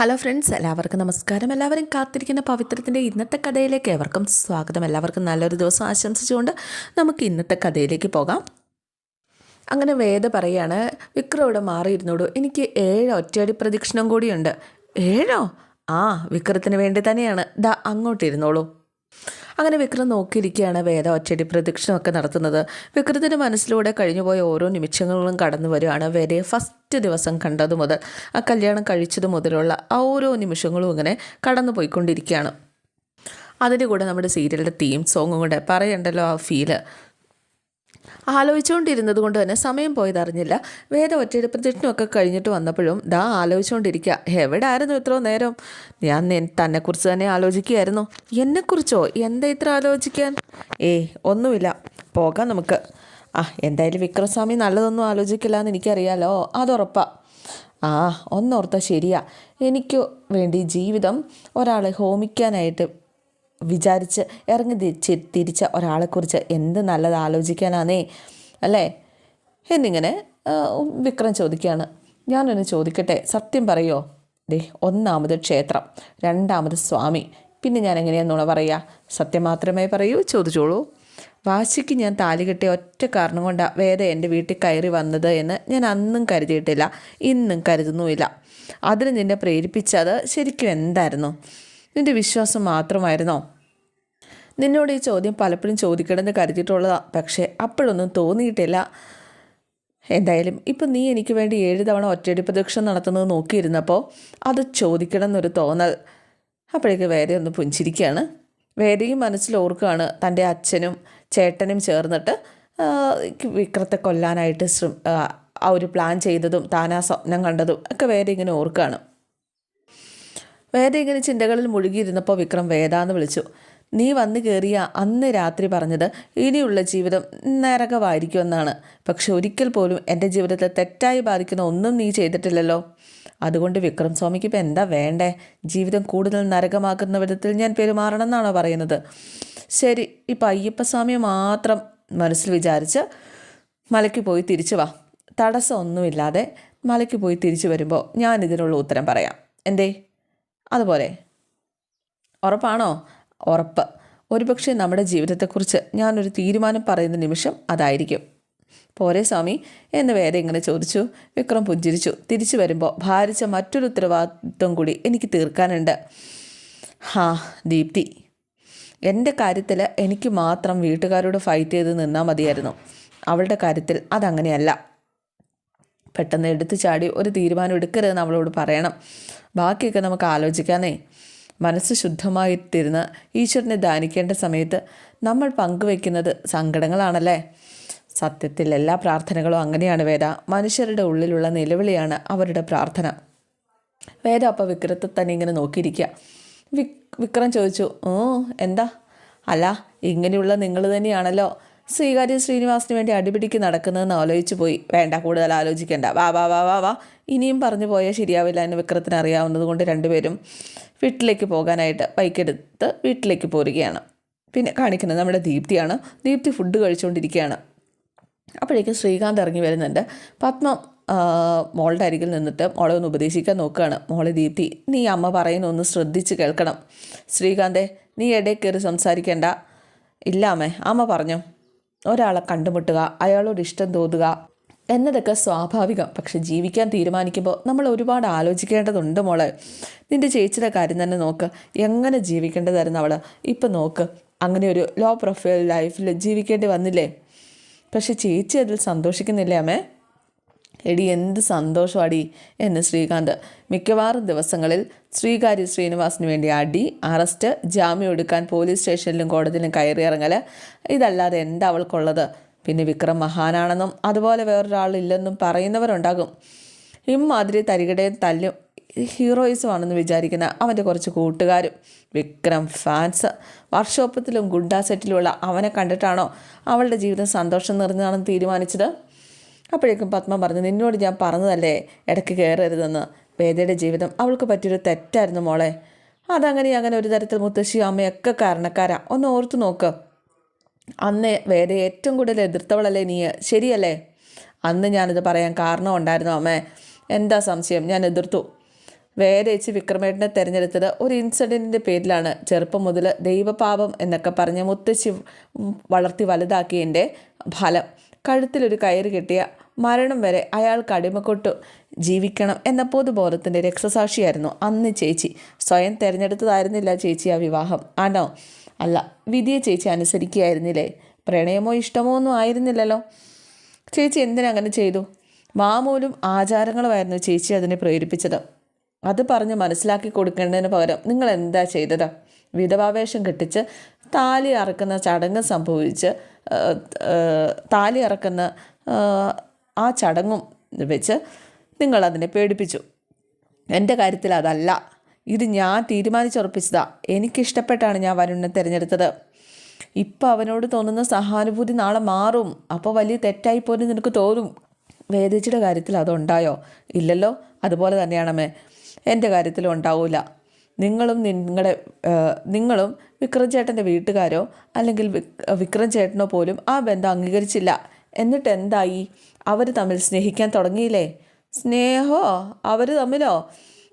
Hello friends എല്ലാവർക്കും നമസ്കാരം. എല്ലാവരും കാത്തിരിക്കുന്ന പവിത്രത്തിന്റെ ഇന്നത്തെ കഥയിലേക്ക് ഏവർക്കും സ്വാഗതം. എല്ലാവർക്കും നല്ലൊരു ദിവസം ആശംസിച്ചുകൊണ്ട് നമുക്ക് ഇന്നത്തെ കഥയിലേക്ക് പോകാം. അങ്ങനെ വേദ പറയാണ് വിക്രം ഇവിടെ മാറിയിരുന്നോടൂ എനിക്ക് ഏഴ് ഒറ്റയടി പ്രദക്ഷിണം കൂടിയുണ്ട്. ഏഴോ? ആ വിക്രത്തിന് വേണ്ടി തന്നെയാണ്. ദാ അങ്ങോട്ടിരുന്നോളൂ. അങ്ങനെ വിക്രം നോക്കിയിരിക്കുകയാണ് വേദ ഒറ്റടി പ്രദക്ഷിണമൊക്കെ നടത്തുന്നത്. വിക്രത്തിന്റെ മനസ്സിലൂടെ കഴിഞ്ഞുപോയ ഓരോ നിമിഷങ്ങളും കടന്നു വരികയാണ് വേദയെ ഫസ്റ്റ് ദിവസം കണ്ടത് മുതൽ. ആ കല്യാണം കഴിച്ചത് മുതലുള്ള ആ ഓരോ നിമിഷങ്ങളും ഇങ്ങനെ കടന്നു പോയിക്കൊണ്ടിരിക്കുകയാണ്. അതിന്റെ കൂടെ നമ്മുടെ സീരിയലിന്റെ തീം സോങ്ങും കൂടെ പറയണ്ടല്ലോ ആ ഫീൽ ആലോചിച്ചുകൊണ്ടിരുന്നത് കൊണ്ട് തന്നെ സമയം പോയതറിഞ്ഞില്ല. വേദ ഒറ്റയുടെ തിട്ടിനൊക്കെ കഴിഞ്ഞിട്ട് വന്നപ്പോഴും ദാ ആലോചിച്ചുകൊണ്ടിരിക്കുക എവിടെ ആയിരുന്നു ഇത്രയോ നേരം? ഞാൻ തന്നെക്കുറിച്ച് തന്നെ ആലോചിക്കുകയായിരുന്നു. എന്നെക്കുറിച്ചോ? എന്താ ഇത്ര ആലോചിക്കാൻ? ഏയ് ഒന്നുമില്ല. പോകാം നമുക്ക്. ആ എന്തായാലും വിക്രമസ്വാമി നല്ലതൊന്നും ആലോചിക്കില്ല എന്ന് എനിക്കറിയാലോ. അതുറപ്പാ. ആ ഒന്നോർത്താ ശരിയാ. എനിക്ക് വേണ്ടി ജീവിതം ഒരാളെ ഹോമിക്കാനായിട്ട് വിചാരിച്ച് ഇറങ്ങി തിരിച്ച് തിരിച്ച ഒരാളെക്കുറിച്ച് എന്ത് നല്ലത് ആലോചിക്കാനാണേ അല്ലേ? എന്നിങ്ങനെ വിക്രം ചോദിക്കുകയാണ്. ഞാനൊന്ന് ചോദിക്കട്ടെ സത്യം പറയോ? ദേ ഒന്നാമത് ക്ഷേത്രം രണ്ടാമത് സ്വാമി. പിന്നെ ഞാൻ എങ്ങനെയാണെന്നുള്ള പറയുക സത്യം മാത്രമേ പറയൂ ചോദിച്ചോളൂ. വാശിക്ക് ഞാൻ താലി കെട്ടിയ ഒറ്റ കാരണം കൊണ്ടാണ് വേദ എന്റെ വീട്ടിൽ കയറി വന്നത് എന്ന് ഞാൻ അന്നും കരുതിയിട്ടില്ല ഇന്നും കരുതുന്നുമില്ല. അതിന് നിന്നെ പ്രേരിപ്പിച്ചത് ശരിക്കും എന്തായിരുന്നു? നിന്റെ വിശ്വാസം മാത്രമായിരുന്നോ? നിന്നോട് ഈ ചോദ്യം പലപ്പോഴും ചോദിക്കണമെന്ന് കരുതിയിട്ടുള്ളതാണ് പക്ഷേ അപ്പോഴൊന്നും തോന്നിയിട്ടില്ല. എന്തായാലും ഇപ്പം നീ എനിക്ക് വേണ്ടി ഏഴ് തവണ ഒറ്റയടി പ്രദക്ഷിണം നടത്തുന്നത് നോക്കിയിരുന്നപ്പോൾ അത് ചോദിക്കണം എന്നൊരു തോന്നൽ. അപ്പോഴേക്ക് വേദ ഒന്ന് പുഞ്ചിരിക്കുകയാണ്. വേദയും മനസ്സിൽ ഓർക്കുകയാണ് തന്റെ അച്ഛനും ചേട്ടനും ചേർന്നിട്ട് വിക്രത്തെ കൊല്ലാനായിട്ട് ശ്രമ ആ, ഒരു പ്ലാൻ ചെയ്തതും ആ സ്വപ്നം കണ്ടതും ഒക്കെ വേറെ ഇങ്ങനെ ഓർക്കുകയാണ്. വേദ ഇങ്ങനെ ചിന്തകളിൽ മുഴുകിയിരുന്നപ്പോൾ വിക്രം വേദ എന്ന് വിളിച്ചു. നീ വന്നു കയറിയ അന്ന് രാത്രി പറഞ്ഞത് ഇനിയുള്ള ജീവിതം നരകമായിരിക്കുമെന്നാണ് പക്ഷെ ഒരിക്കൽ പോലും എന്റെ ജീവിതത്തെ തെറ്റായി ബാധിക്കുന്ന ഒന്നും നീ ചെയ്തിട്ടില്ലല്ലോ. അതുകൊണ്ട് വിക്രം സ്വാമിക്ക് ഇപ്പം എന്താ വേണ്ടേ? ജീവിതം കൂടുതൽ നരകമാക്കുന്ന വിധത്തിൽ ഞാൻ പെരുമാറണം എന്നാണോ പറയുന്നത്? ശരി ഇപ്പം അയ്യപ്പസ്വാമി മാത്രം മനസ്സിൽ വിചാരിച്ച് മലയ്ക്ക് പോയി തിരിച്ചു വാ. തടസ്സമൊന്നുമില്ലാതെ മലയ്ക്ക് പോയി തിരിച്ചു വരുമ്പോൾ ഞാൻ ഇതിനുള്ള ഉത്തരം പറയാം. എന്തേ? അതുപോലെ. ഉറപ്പാണോ? ഉറപ്പ്. ഒരുപക്ഷെ നമ്മുടെ ജീവിതത്തെക്കുറിച്ച് ഞാനൊരു തീരുമാനം പറയുന്ന നിമിഷം അതായിരിക്കും. പോരെ സ്വാമി എന്ന് വേദ ഇങ്ങനെ ചോദിച്ചു. വിക്രം പുഞ്ചിരിച്ചു. തിരിച്ചു വരുമ്പോൾ ഭാരിച്ച മറ്റൊരു ഉത്തരവാദിത്വം കൂടി എനിക്ക് തീർക്കാനുണ്ട്. ഹാ ദീപ്തി. എന്റെ കാര്യത്തിൽ എനിക്ക് മാത്രം വീട്ടുകാരോട് ഫൈറ്റ് ചെയ്ത് നിന്നാൽ മതിയായിരുന്നു. അവളുടെ കാര്യത്തിൽ അതങ്ങനെയല്ല. പെട്ടെന്ന് എടുത്തു ചാടി ഒരു തീരുമാനം എടുക്കരുതെന്ന് നമ്മളോട് പറയണം. ബാക്കിയൊക്കെ നമുക്ക് ആലോചിക്കാനേ മനസ്സ് ശുദ്ധമായിട്ടിരുന്ന് ഈശ്വരനെ ധ്യാനിക്കേണ്ട സമയത്ത് നമ്മൾ പങ്കുവെക്കുന്നത് സങ്കടങ്ങളാണല്ലേ? സത്യത്തിൽ എല്ലാ പ്രാർത്ഥനകളും അങ്ങനെയാണ് വേദ. മനുഷ്യരുടെ ഉള്ളിലുള്ള നിലവിളിയാണ് അവരുടെ പ്രാർത്ഥന. വേദ അപ്പോൾ വിക്രത്തെ തന്നെ ഇങ്ങനെ നോക്കിയിരിക്കുക വിക് വിക്രം ചോദിച്ചു ഓ എന്താ? അല്ല ഇങ്ങനെയുള്ള നിങ്ങൾ തന്നെയാണല്ലോ. ശ്രീകാര്യ ശ്രീനിവാസിന് വേണ്ടി അടിപിടിക്ക് നടക്കുന്നതെന്ന് ആലോചിച്ചു പോയി. വേണ്ട കൂടുതൽ ആലോചിക്കേണ്ട. വാ വാ വാ വാ വാ. ഇനിയും പറഞ്ഞു പോയാൽ ശരിയാവില്ല എന്ന് വിക്രത്തിന് അറിയാവുന്നത് കൊണ്ട് രണ്ടുപേരും വീട്ടിലേക്ക് പോകാനായിട്ട് ബൈക്കെടുത്ത് വീട്ടിലേക്ക് പോരുകയാണ്. പിന്നെ കാണിക്കുന്നത് നമ്മുടെ ദീപ്തിയാണ്. ദീപ്തി ഫുഡ് കഴിച്ചുകൊണ്ടിരിക്കുകയാണ് അപ്പോഴേക്കും ശ്രീകാന്ത് ഇറങ്ങി വരുന്നുണ്ട്. പത്മ മോളുടെ അരികിൽ നിന്നിട്ട് മോളെ ഒന്ന് ഉപദേശിക്കാൻ നോക്കുകയാണ്. മോളെ ദീപ്തി നീ അമ്മ പറയുന്ന ഒന്ന് ശ്രദ്ധിച്ച് കേൾക്കണം. ശ്രീകാന്തേ നീ ഇടയിൽ കയറി സംസാരിക്കേണ്ട. ഇല്ല അമ്മേ അമ്മ പറഞ്ഞു. ഒരാളെ കണ്ടുമുട്ടുക അയാളോട് ഇഷ്ടം തോന്നുക എന്നതൊക്കെ സ്വാഭാവികം. പക്ഷെ ജീവിക്കാൻ തീരുമാനിക്കുമ്പോൾ നമ്മൾ ഒരുപാട് ആലോചിക്കേണ്ടതുണ്ട് മോളെ. നിന്റെ ചേച്ചിയുടെ കാര്യം തന്നെ നോക്ക്. എങ്ങനെ ജീവിക്കേണ്ടതായിരുന്നു അവൾ ഇപ്പം നോക്ക്. അങ്ങനെ ഒരു ലോ പ്രൊഫൈൽ ലൈഫിൽ ജീവിക്കേണ്ടി വന്നില്ലേ? പക്ഷെ ചേച്ചി അതിൽ സന്തോഷിക്കുന്നില്ലേ അമ്മേ? എടി എന്ത് സന്തോഷമാടി എന്ന് ശ്രീകാന്ത്. മിക്കവാറും ദിവസങ്ങളിൽ ശ്രീകാര്യ ശ്രീനിവാസിന് വേണ്ടി അടി അറസ്റ്റ് ജാമ്യം എടുക്കാൻ പോലീസ് സ്റ്റേഷനിലും കോടതിയിലും കയറിയിറങ്ങൽ ഇതല്ലാതെ എന്താ അവൾക്കുള്ളത്? പിന്നെ വിക്രം മഹാനാണെന്നും അതുപോലെ വേറൊരാളില്ലെന്നും പറയുന്നവരുണ്ടാകും. ഇമ്മാതിരി തരികടയും തല്ലും ഹീറോയിസമാണെന്ന് വിചാരിക്കുന്ന അവന്റെ കുറച്ച് കൂട്ടുകാരും. വിക്രം ഫാൻസ്. വർക്ക്ഷോപ്പത്തിലും ഗുണ്ടാ സെറ്റിലുമുള്ള അവനെ കണ്ടിട്ടാണോ അവളുടെ ജീവിതം സന്തോഷം നിറഞ്ഞതാണെന്ന് തീരുമാനിച്ചത്? അപ്പോഴേക്കും പത്മ പറഞ്ഞു നിന്നോട് ഞാൻ പറഞ്ഞതല്ലേ ഇടയ്ക്ക് കയറരുതെന്ന് വേദയുടെ ജീവിതം അവൾക്ക് പറ്റിയൊരു തെറ്റായിരുന്നു മോളെ. അതങ്ങനെ അങ്ങനെ ഒരു തരത്തിൽ മുത്തശ്ശിയും അമ്മയൊക്കെ കാരണക്കാരാ. ഒന്ന് ഓർത്തു നോക്ക്. അന്ന് വേദയെ ഏറ്റവും കൂടുതൽ എതിർത്തവളല്ലേ നീ ശരിയല്ലേ? അന്ന് ഞാനിത് പറയാൻ കാരണം ഉണ്ടായിരുന്നു അമ്മേ. എന്താ സംശയം? ഞാൻ എതിർത്തു. വേദയിച്ച് വിക്രമേട്ടനെ തിരഞ്ഞെടുത്തത് ഒരു ഇൻസിഡന്റിന്റെ പേരിലാണ്. ചെറുപ്പം മുതൽ ദൈവപാപം എന്നൊക്കെ പറഞ്ഞ് മുത്തശ്ശി വളർത്തി വലുതാക്കിയതിന്റെ ഫലം. കഴുത്തിലൊരു കയറ് കെട്ടിയ മരണം വരെ അയാൾക്ക് അടിമക്കൊട്ടു ജീവിക്കണം എന്ന പൊതുബോധത്തിന്റെ രക്തസാക്ഷിയായിരുന്നു അന്ന് ചേച്ചി. സ്വയം തിരഞ്ഞെടുത്തതായിരുന്നില്ല ചേച്ചി ആ വിവാഹം. ആണോ? അല്ല വിധിയെ ചേച്ചി അനുസരിക്കുകയായിരുന്നില്ലേ? പ്രണയമോ ഇഷ്ടമോ ഒന്നും ആയിരുന്നില്ലല്ലോ. ചേച്ചി എന്തിനങ്ങനെ ചെയ്തു? മാമൂലും ആചാരങ്ങളുമായിരുന്നു ചേച്ചി അതിനെ പ്രേരിപ്പിച്ചത്. അത് പറഞ്ഞ് മനസ്സിലാക്കി കൊടുക്കേണ്ടതിന് പകരം നിങ്ങൾ എന്താ ചെയ്തത്? വിധവാവേഷം കെട്ടിച്ച് താലി അറക്കുന്ന ചടങ്ങ് സംഭവിച്ച് താലി അറക്കുന്ന ആ, ചടങ്ങും വെച്ച് നിങ്ങളതിനെ പേടിപ്പിച്ചു. എന്റെ കാര്യത്തിൽ അതല്ല. ഇത് ഞാൻ തീരുമാനിച്ചുറപ്പിച്ചതാ. എനിക്കിഷ്ടപ്പെട്ടാണ് ഞാൻ വരുണിനെ തിരഞ്ഞെടുത്തത്. ഇപ്പം അവനോട് തോന്നുന്ന സഹാനുഭൂതി നാളെ മാറും. അപ്പോൾ വലിയ തെറ്റായി പോലും നിനക്ക് തോന്നും. വേദിച്ചിയുടെ കാര്യത്തിൽ അതുണ്ടായോ? ഇല്ലല്ലോ. അതുപോലെ തന്നെയാണമ്മേ എന്റെ കാര്യത്തിലും ഉണ്ടാവില്ല നിങ്ങളും നിങ്ങളുടെ നിങ്ങളും വിക്രം ചേട്ടന്റെ വീട്ടുകാരോ അല്ലെങ്കിൽ വിക്രം ചേട്ടനോ പോലും ആ ബന്ധം അംഗീകരിച്ചില്ല. എന്നിട്ട് എന്തായി? അവർ തമ്മിൽ സ്നേഹിക്കാൻ തുടങ്ങിയില്ലേ? സ്നേഹോ? അവർ തമ്മിലോ?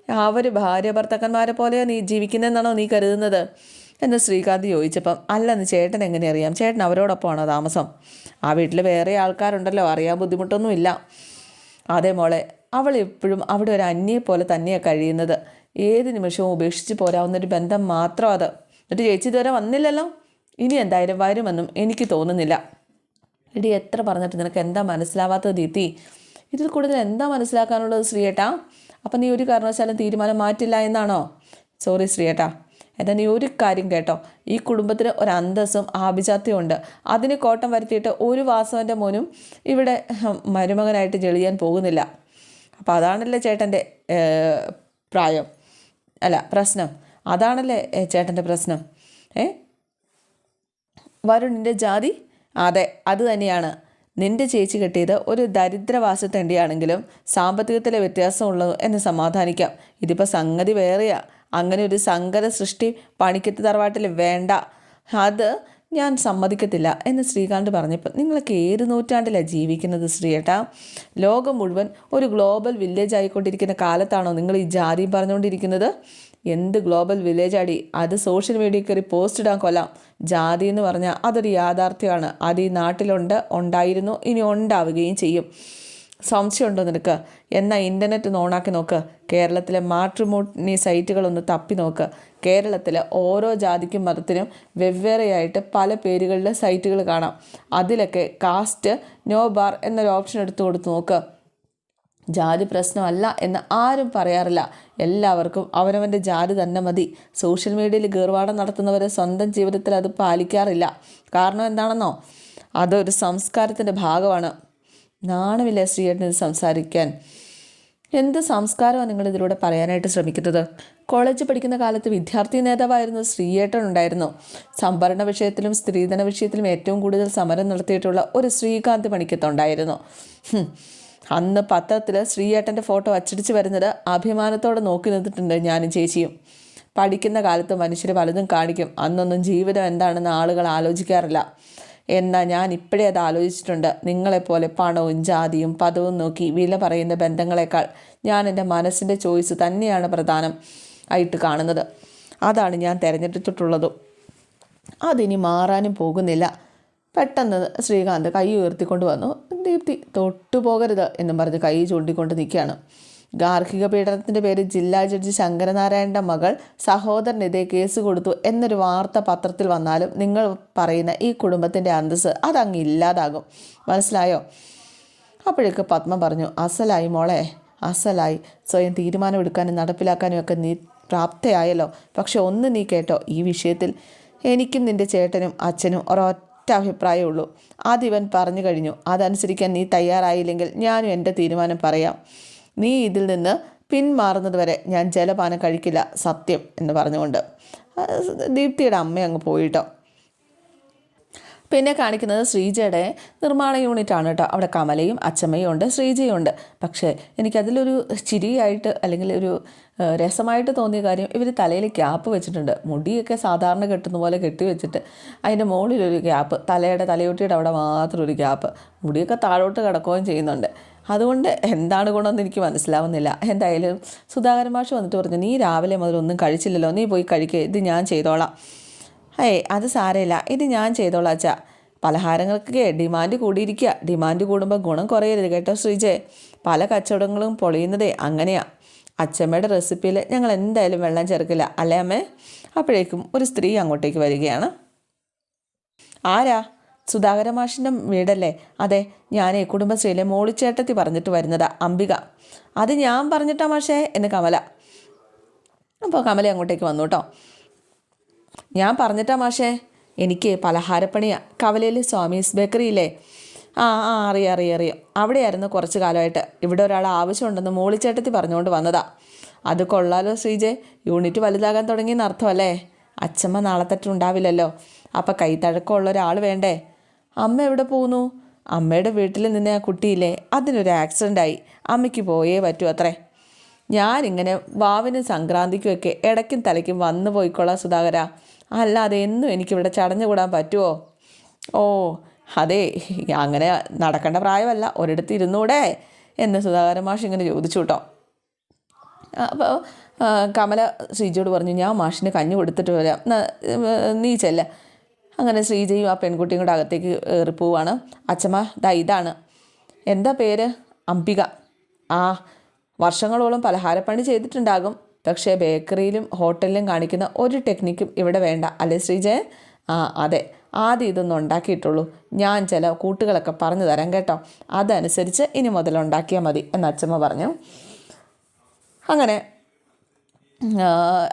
അവർ ഭാര്യ ഭർത്താക്കന്മാരെ പോലെയോ നീ ജീവിക്കുന്നതെന്നാണോ നീ കരുതുന്നത്? എന്ന് ശ്രീകാന്ത് ചോദിച്ചപ്പം അല്ലെന്ന് ചേട്ടൻ എങ്ങനെ അറിയാം? ചേട്ടൻ അവരോടൊപ്പമാണോ താമസം? ആ വീട്ടിൽ വേറെ ആൾക്കാരുണ്ടല്ലോ അറിയാൻ ബുദ്ധിമുട്ടൊന്നുമില്ല. അതേ മോളെ അവൾ എപ്പോഴും അവിടെ ഒരു അന്യെ പോലെ തന്നെയാണ് കഴിയുന്നത്. ഏത് നിമിഷവും ഉപേക്ഷിച്ച് പോരാവുന്നൊരു ബന്ധം മാത്രം അത്. എന്നിട്ട് ചേച്ചി ഇതുവരെ വന്നില്ലല്ലോ? ഇനി എന്തായാലും വരുമെന്നും എനിക്ക് തോന്നുന്നില്ല. എടി എത്ര പറഞ്ഞിട്ട് നിനക്ക് എന്താ മനസ്സിലാവാത്തത് ദീപ്തി? ഇതിൽ കൂടുതൽ എന്താ മനസ്സിലാക്കാനുള്ളത് ശ്രീയേട്ടാ? അപ്പം നീ ഒരു കാരണവശാലും തീരുമാനം മാറ്റില്ല എന്നാണോ? സോറി ശ്രീയേട്ടാ. എന്നാൽ നീ ഒരു കാര്യം കേട്ടോ. ഈ കുടുംബത്തിന് ഒരു അന്തസ്സും ആഭിജാത്യവും ഉണ്ട്. അതിന് കോട്ടം വരുത്തിയിട്ട് ഒരു വാസവന്റെ മോനും ഇവിടെ മരുമകനായിട്ട് ജെളിയാൻ പോകുന്നില്ല. അപ്പോൾ അതാണല്ലേ ചേട്ടന്റെ പ്രായം? അല്ല പ്രശ്നം. അതാണല്ലേ ചേട്ടന്റെ പ്രശ്നം? ഏ? വരുണിന്റെ ജാതി അതെ അത് തന്നെയാണ്. നിന്റെ ചേച്ചി കെട്ടിയത് ഒരു ദരിദ്രവാസത്തേണ്ടിയാണെങ്കിലും സാമ്പത്തികത്തിലെ വ്യത്യാസമുള്ളത് എന്ന് സമാധാനിക്കാം. ഇതിപ്പോൾ സംഗതി വേറെയാ. അങ്ങനെ ഒരു സങ്കര സൃഷ്ടി പണിക്കത്ത് തറവാട്ടിൽ വേണ്ട. അത് ഞാൻ സമ്മതിക്കത്തില്ല എന്ന് ശ്രീകാന്ത് പറഞ്ഞപ്പോൾ നിങ്ങളൊക്കെ ഏത് നൂറ്റാണ്ടിലാണ് ജീവിക്കുന്നത് ശ്രീയേട്ടാ? ലോകം മുഴുവൻ ഒരു ഗ്ലോബൽ വില്ലേജ് ആയിക്കൊണ്ടിരിക്കുന്ന കാലത്താണോ നിങ്ങൾ ഈ ജാതിയും പറഞ്ഞുകൊണ്ടിരിക്കുന്നത്? എന്ത് ഗ്ലോബൽ വില്ലേജ് അടി? അത് സോഷ്യൽ മീഡിയ കയറി പോസ്റ്റ് ഇടാൻ കൊല്ലാം. ജാതി എന്ന് പറഞ്ഞാൽ അതൊരു യാഥാർത്ഥ്യമാണ്. അത് ഈ നാട്ടിലുണ്ട് ഉണ്ടായിരുന്നു ഇനി ഉണ്ടാവുകയും ചെയ്യും. സംശയമുണ്ടോ നിനക്ക്? എന്നാൽ ഇന്റർനെറ്റ് ഒന്ന് ഓണാക്കി നോക്ക്. കേരളത്തിലെ മാട്രിമോണി സൈറ്റുകളൊന്ന് തപ്പി നോക്ക്. കേരളത്തിലെ ഓരോ ജാതിക്കും മതത്തിനും വെവ്വേറെയായിട്ട് പല പേരുകളിലെ സൈറ്റുകൾ കാണാം. അതിലൊക്കെ കാസ്റ്റ് നോ ബാർ എന്നൊരു ഓപ്ഷൻ എടുത്തു കൊടുത്ത് നോക്ക്. ജാതി പ്രശ്നമല്ല എന്ന് ആരും പറയാറില്ല. എല്ലാവർക്കും അവനവന്റെ ജാതി തന്നെ മതി. സോഷ്യൽ മീഡിയയിൽ ഗീർവാടം നടത്തുന്നവർ സ്വന്തം ജീവിതത്തിൽ അത് പാലിക്കാറില്ല. കാരണം എന്താണെന്നോ? അതൊരു സംസ്കാരത്തിന്റെ ഭാഗമാണ്. നാണമില്ല ശ്രീയേട്ടന് ഇത് സംസാരിക്കാൻ. എന്ത് സംസ്കാരമാണ് നിങ്ങൾ ഇതിലൂടെ പറയാനായിട്ട് ശ്രമിക്കുന്നത്? കോളേജ് പഠിക്കുന്ന കാലത്ത് വിദ്യാർത്ഥി നേതാവായിരുന്നു ശ്രീയേട്ടൻ ഉണ്ടായിരുന്നു. സംഭരണ വിഷയത്തിലും സ്ത്രീധന വിഷയത്തിലും ഏറ്റവും കൂടുതൽ സമരം നടത്തിയിട്ടുള്ള ഒരു ശ്രീകാന്ത് പണിക്കത്തുണ്ടായിരുന്നു. അന്ന് പത്രത്തിൽ ശ്രീയേട്ടന്റെ ഫോട്ടോ അച്ചടിച്ച് വരുന്നത് അഭിമാനത്തോടെ നോക്കി നിന്നിട്ടുണ്ട് ഞാനും ചേച്ചിയും. പഠിക്കുന്ന കാലത്ത് മനുഷ്യർ പലതും കാണിക്കും. അന്നൊന്നും ജീവിതം എന്താണെന്ന് ആളുകൾ ആലോചിക്കാറില്ല. എന്നാൽ ഞാൻ ഇപ്പോഴേ അത് ആലോചിച്ചിട്ടുണ്ട്. നിങ്ങളെപ്പോലെ പണവും ജാതിയും പദവും നോക്കി വില പറയുന്ന ബന്ധങ്ങളെക്കാൾ ഞാൻ എന്റെ മനസ്സിന്റെ ചോയ്സ് തന്നെയാണ് പ്രധാനം ആയിട്ട് കാണുന്നത്. അതാണ് ഞാൻ തിരഞ്ഞെടുത്തിട്ടുള്ളതും. അതിനി മാറാനും പോകുന്നില്ല. പെട്ടെന്ന് ശ്രീകാന്ത് കൈ ഉയർത്തിക്കൊണ്ട് വന്നു. ദീപ്തി തൊട്ടു പോകരുത് എന്നും പറഞ്ഞ് കൈ ചൂണ്ടിക്കൊണ്ട് നിൽക്കുകയാണ്. ഗാർഹിക പീഡനത്തിന്റെ പേരിൽ ജില്ലാ ജഡ്ജി ശങ്കരനാരായണന്റെ മകൾ സഹോദരനെതിരെ കേസ് കൊടുത്തു എന്നൊരു വാർത്ത പത്രത്തിൽ വന്നാലും നിങ്ങൾ പറയുന്ന ഈ കുടുംബത്തിന്റെ അന്തസ് അതങ്ങ് ഇല്ലാതാകും. മനസ്സിലായോ? അപ്പോഴേക്ക് പത്മ പറഞ്ഞു അസലായി മോളെ അസലായി. സ്വയം തീരുമാനമെടുക്കാനും നടപ്പിലാക്കാനും ഒക്കെ നീ പ്രാപ്തയായല്ലോ. പക്ഷെ ഒന്ന് നീ കേട്ടോ ഈ വിഷയത്തിൽ എനിക്കും നിന്റെ ചേട്ടനും അച്ഛനും ഒരൊറ്റ അഭിപ്രായമേ ഉള്ളൂ അതിവൻ പറഞ്ഞു കഴിഞ്ഞു അതനുസരിക്കാൻ നീ തയ്യാറായില്ലെങ്കിൽ ഞാനും എന്റെ തീരുമാനം പറയാം. നീ ഇതിൽ നിന്ന് പിന്മാറുന്നതുവരെ ഞാൻ ജലപാനം കഴിക്കില്ല സത്യം എന്ന് പറഞ്ഞുകൊണ്ട്. ദീപ്തിയുടെ അമ്മ അങ്ങ് പോയിട്ടോ. പിന്നെ കാണിക്കുന്നത് ശ്രീജയുടെ നിർമ്മാണ യൂണിറ്റ് ആണ് കേട്ടോ. അവിടെ കമലയും അച്ചമ്മയും ഉണ്ട് ശ്രീജയും ഉണ്ട്. പക്ഷേ എനിക്കതിലൊരു ചിരിയായിട്ട് അല്ലെങ്കിൽ ഒരു രസമായിട്ട് തോന്നിയ കാര്യം ഇവർ തലയിൽ ക്യാപ്പ് വെച്ചിട്ടുണ്ട്. മുടിയൊക്കെ സാധാരണ കെട്ടുന്ന പോലെ കെട്ടി വെച്ചിട്ട് അതിന്റെ മുകളിലൊരു ഗ്യാപ്പ് തലയുടെ തലയൊട്ടിയുടെ അവിടെ മാത്രം ഒരു ഗ്യാപ്പ് മുടിയൊക്കെ താഴോട്ട് കിടക്കുകയും ചെയ്യുന്നുണ്ട്. അതുകൊണ്ട് എന്താണ് ഗുണമെന്ന് എനിക്ക് മനസ്സിലാവുന്നില്ല. എന്തായാലും സുധാകരൻ മാഷ് വന്നിട്ട് പറഞ്ഞു നീ രാവിലെ മുതൽ ഒന്നും കഴിച്ചില്ലല്ലോ. നീ പോയി കഴിക്കുക ഇത് ഞാൻ ചെയ്തോളാം. ഏയ് അത് സാരമില്ല. ഇത് ഞാൻ ചെയ്തോളാം അച്ഛാ. പലഹാരങ്ങൾക്കൊക്കെ ഡിമാൻഡ് കൂടിയിരിക്കുക. ഡിമാൻഡ് കൂടുമ്പോൾ ഗുണം കുറയരുത് കേട്ടോ ശ്രീജെ. പല കച്ചവടങ്ങളും പൊളിയുന്നതേ അങ്ങനെയാ. അച്ഛമ്മയുടെ റെസിപ്പിയിൽ ഞങ്ങൾ എന്തായാലും വെള്ളം ചേർക്കില്ല അല്ലേ അമ്മേ? അപ്പോഴേക്കും ഒരു സ്ത്രീ അങ്ങോട്ടേക്ക് വരികയാണ്. ആരാ? സുധാകര മാഷിന്റെ വീടല്ലേ? അതെ ഞാനേ കുടുംബശ്രീയിലെ മോളിച്ചേട്ടത്തി പറഞ്ഞിട്ട് വരുന്നതാ അംബിക. അത് ഞാൻ പറഞ്ഞിട്ടാ മാഷേ എന്ന് കമല. അപ്പോൾ കമല അങ്ങോട്ടേക്ക് വന്നു കേട്ടോ. ഞാൻ പറഞ്ഞിട്ടാ മാഷേ എനിക്ക് പലഹാരപ്പണിയാ. കവലയിൽ സ്വാമീസ് ബേക്കറിയില്ലേ? ആ ആ അറിയാം അറിയാം അറിയാം. അവിടെയായിരുന്നു കുറച്ച് കാലമായിട്ട്. ഇവിടെ ഒരാൾ ആവശ്യമുണ്ടെന്ന് മോളിച്ചേട്ടത്തി പറഞ്ഞുകൊണ്ട് വന്നതാ. അത് കൊള്ളാലോ ശ്രീജെ. യൂണിറ്റ് വലുതാകാൻ തുടങ്ങിയെന്ന് അർത്ഥമല്ലേ? അച്ഛമ്മ നാളെ തട്ടുണ്ടാവില്ലല്ലോ അപ്പം കൈത്തഴക്കമുള്ള ഒരാൾ വേണ്ടേ? അമ്മ എവിടെ പോകുന്നു അമ്മയുടെ വീട്ടിൽ നിന്ന് ആ കുട്ടിയില്ലേ? അതിനൊരു ആക്സിഡന്റ് ആയി അമ്മയ്ക്ക് പോയേ പറ്റൂ അത്രേ. ഞാനിങ്ങനെ വാവിനും സംക്രാന്തിക്കുമൊക്കെ ഇടയ്ക്കും തലയ്ക്കും വന്നു പോയിക്കൊള്ളാം സുധാകര. അല്ലാതെ എന്നും എനിക്കിവിടെ ചടഞ്ഞുകൂടാൻ പറ്റുമോ ഓ അതെ അങ്ങനെ നടക്കേണ്ട പ്രായമല്ല. ഒരിടത്ത് ഇരുന്നൂടെ എന്ന് സുധാകരൻ മാഷ് ഇങ്ങനെ ചോദിച്ചു കേട്ടോ. അപ്പോൾ കമല ശ്രീജയോട് പറഞ്ഞു ഞാൻ മാഷിന് കഞ്ഞി കൊടുത്തിട്ട് വരാം. നീ ചെല്ല. അങ്ങനെ ശ്രീജയും ആ പെൺകുട്ടിയും കൂടെ അകത്തേക്ക് ഏറിപ്പോവാണ്. പോവാണ് അച്ഛമ്മ ദാ ഇതാണ്. എന്താ പേര്? അംബിക. ആ വർഷങ്ങളോളം പലഹാരപ്പണി ചെയ്തിട്ടുണ്ടാകും. പക്ഷേ ബേക്കറിയിലും ഹോട്ടലിലും കാണിക്കുന്ന ഒരു ടെക്നിക്കും ഇവിടെ വേണ്ട. അല്ലേ ശ്രീജയ ആ അതെ. ആദ്യം ഇതൊന്നും ഉണ്ടാക്കിയിട്ടുള്ളൂ. ഞാൻ ചില കൂട്ടുകളൊക്കെ പറഞ്ഞു തരാം കേട്ടോ. അതനുസരിച്ച് ഇനി മുതൽ ഉണ്ടാക്കിയാൽ മതി എന്ന് അച്ഛമ്മ പറഞ്ഞു. അങ്ങനെ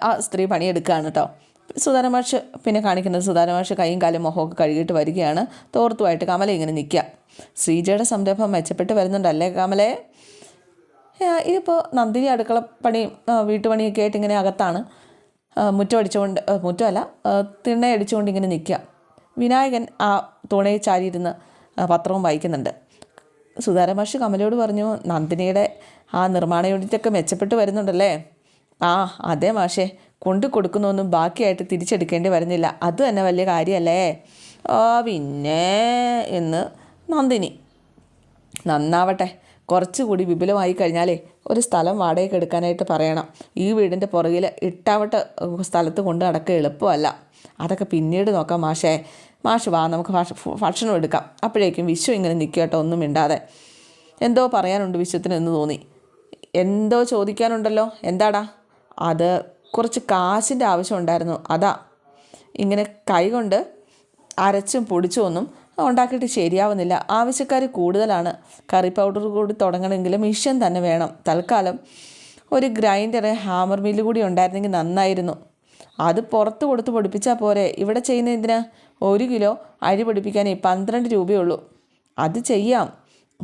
ആ, സ്ത്രീ പണിയെടുക്കുകയാണ് കേട്ടോ. സുധാരമാഷ് പിന്നെ കാണിക്കുന്നത് സുധാരമാഷ് കൈയും കാലും മുഖമൊക്കെ കഴുകിയിട്ട് വരികയാണ്. തോർത്തുമായിട്ട് കമല ഇങ്ങനെ നിൽക്കുക. ശ്രീജയുടെ സംരംഭം മെച്ചപ്പെട്ട് വരുന്നുണ്ടല്ലേ കമലേ? ഇതിപ്പോൾ നന്ദിനി അടുക്കള പണി വീട്ടുപണിയൊക്കെ ആയിട്ട് ഇങ്ങനെ അകത്താണ്. മുറ്റം അടിച്ചുകൊണ്ട് മുറ്റമല്ല തിണ്ണയടിച്ചുകൊണ്ട് ഇങ്ങനെ നിൽക്കുക. വിനായകൻ ആ തുണയിൽ ചാരിയിരുന്ന് പത്രവും വായിക്കുന്നുണ്ട്. സുധാരമാഷ് കമലയോട് പറഞ്ഞു നന്ദിനിയുടെ ആ നിർമ്മാണ യൂണിറ്റൊക്കെ മെച്ചപ്പെട്ട് വരുന്നുണ്ടല്ലേ? ആ അതേ മാഷേ കൊണ്ടു കൊടുക്കുന്നൊന്നും ബാക്കിയായിട്ട് തിരിച്ചെടുക്കേണ്ടി വരുന്നില്ല. അത് തന്നെ വലിയ കാര്യമല്ലേ ആ പിന്നെ എന്ന് നന്ദിനി. നന്നാവട്ടെ കുറച്ചുകൂടി വിപുലമായി കഴിഞ്ഞാലേ ഒരു സ്ഥലം വാടകയ്ക്ക് എടുക്കാനായിട്ട് പറയണം. ഈ വീടിന്റെ പുറകിൽ ഇട്ടാവട്ട സ്ഥലത്ത് കൊണ്ട് നടക്കുക എളുപ്പമല്ല. അതൊക്കെ പിന്നീട് നോക്കാം മാഷേ. മാഷ് വാ നമുക്ക് ഭക്ഷ- ഭക്ഷണം എടുക്കാം. അപ്പോഴേക്കും വിശ്വ ഇങ്ങനെ നിൽക്കുക കേട്ടോ ഒന്നും മിണ്ടാതെ. എന്തോ പറയാനുണ്ട് വിശ്വത്തിന് എന്ന് തോന്നി. എന്തോ ചോദിക്കാനുണ്ടല്ലോ? എന്താടാ? അത് കുറച്ച് കാശിന്റെ ആവശ്യം ഉണ്ടായിരുന്നു. അതാ. ഇങ്ങനെ കൈകൊണ്ട് അരച്ചും പൊടിച്ചും ഒന്നും ഉണ്ടാക്കിയിട്ട് ശരിയാവുന്നില്ല. ആവശ്യക്കാർ കൂടുതലാണ്. കറി പൗഡർ കൂടി തുടങ്ങണമെങ്കിൽ മിഷ്യൻ തന്നെ വേണം. തൽക്കാലം ഒരു ഗ്രൈൻഡർ ഹാമർ മില്ല് കൂടി ഉണ്ടായിരുന്നെങ്കിൽ നന്നായിരുന്നു. അത് പുറത്ത് കൊടുത്ത് പൊടിപ്പിച്ചാൽ പോരെ. ഇവിടെ ചെയ്യുന്ന എന്തിനാ? ഒരു കിലോ അരി പൊടിപ്പിക്കാൻ പന്ത്രണ്ട് രൂപയുള്ളൂ. അത് ചെയ്യാം.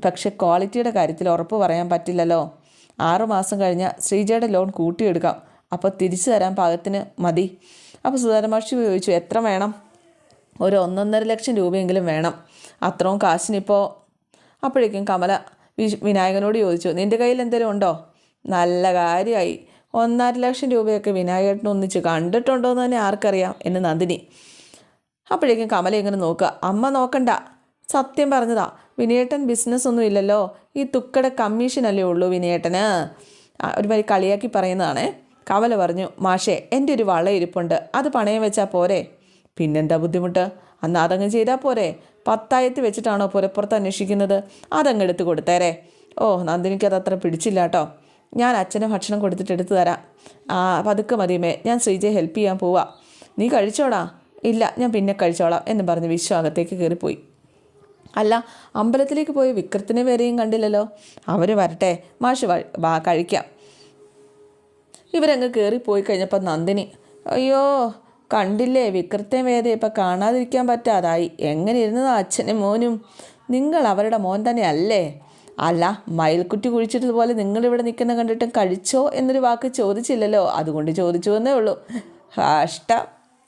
പക്ഷെ ക്വാളിറ്റിയുടെ കാര്യത്തിൽ ഉറപ്പ് പറയാൻ പറ്റില്ലല്ലോ. ആറുമാസം കഴിഞ്ഞാൽ ശ്രീജയുടെ ലോൺ കൂട്ടിയെടുക്കാം. അപ്പോൾ തിരിച്ചു തരാൻ പാകത്തിന് മതി. അപ്പോൾ സുധാരമാഷി ചോദിച്ചു എത്ര വേണം? ഒരു ഒന്നൊന്നര ലക്ഷം രൂപയെങ്കിലും വേണം. അത്രയും കാശിനിപ്പോൾ അപ്പോഴേക്കും കമല വിനായകനോട് ചോദിച്ചു നിന്റെ കയ്യിൽ എന്തെങ്കിലും ഉണ്ടോ? നല്ല കാര്യമായി ഒന്നര ലക്ഷം രൂപയൊക്കെ വിനായകേട്ടൻ ഒന്നിച്ച് കണ്ടിട്ടുണ്ടോ എന്ന് തന്നെ ആർക്കറിയാം എന്ന് നന്ദിനി. അപ്പോഴേക്കും കമല ഇങ്ങനെ നോക്കുക അമ്മ നോക്കണ്ട. സത്യം പറഞ്ഞതാ വിനയേട്ടൻ ബിസിനസ് ഒന്നും ഇല്ലല്ലോ. ഈ തുക്കടെ കമ്മീഷനല്ലേ ഉള്ളൂ വിനയേട്ടന്. ഒരുമാതിരി കളിയാക്കി പറയുന്നതാണേ. കമല പറഞ്ഞു മാഷേ എന്റെ ഒരു വള ഇരിപ്പുണ്ട്. അത് പണയം വെച്ചാൽ പോരെ? പിന്നെന്താ ബുദ്ധിമുട്ട്? അന്ന് അതങ്ങ് ചെയ്താൽ പോരെ. പത്തായത്തി വെച്ചിട്ടാണോ പുരപ്പുറത്ത് അന്വേഷിക്കുന്നത്? അതങ്ങ് എടുത്ത് കൊടുത്തേരെ. ഓ നന്ദിനിക്ക് അത് അത്ര പിടിച്ചില്ല കേട്ടോ ഞാൻ അച്ഛന് ഭക്ഷണം കൊടുത്തിട്ട് എടുത്തു തരാം. ആ പതുക്കെ മതിയമേ ഞാൻ ശ്രീജയെ ഹെൽപ്പ് ചെയ്യാൻ പോവാ. നീ കഴിച്ചോടാ? ഇല്ല ഞാൻ പിന്നെ കഴിച്ചോളാം എന്ന് പറഞ്ഞ് വിശ്വ അകത്തേക്ക് കയറിപ്പോയി. അല്ല അമ്പലത്തിലേക്ക് പോയി വിക്രത്തിനെ വരെയും കണ്ടില്ലല്ലോ? അവർ വരട്ടെ. മാഷ് വ- കഴിക്കാം. ഇവരങ്ങ് കയറിപ്പോയി കഴിഞ്ഞപ്പോൾ നന്ദിനി അയ്യോ കണ്ടില്ലേ? വിക്രത്തെ വേദ ഇപ്പം കാണാതിരിക്കാൻ പറ്റാതായി. എങ്ങനെ ഇരുന്നത് അച്ഛനും മോനും? നിങ്ങൾ അവരുടെ മോൻ തന്നെ അല്ലേ അല്ല മയിൽക്കുറ്റി കുഴിച്ചിട്ടതുപോലെ നിങ്ങളിവിടെ നിൽക്കുന്ന കണ്ടിട്ടും കഴിച്ചോ എന്നൊരു വാക്ക് ചോദിച്ചില്ലല്ലോ. അതുകൊണ്ട് ചോദിച്ചു എന്നേ ഉള്ളൂ. ഹാഷ്ട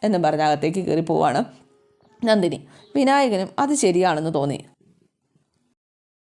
എന്ന് പറഞ്ഞ അകത്തേക്ക് കയറി പോവാണ് നന്ദിനി. വിനായകനും അത് ശരിയാണെന്ന് തോന്നി.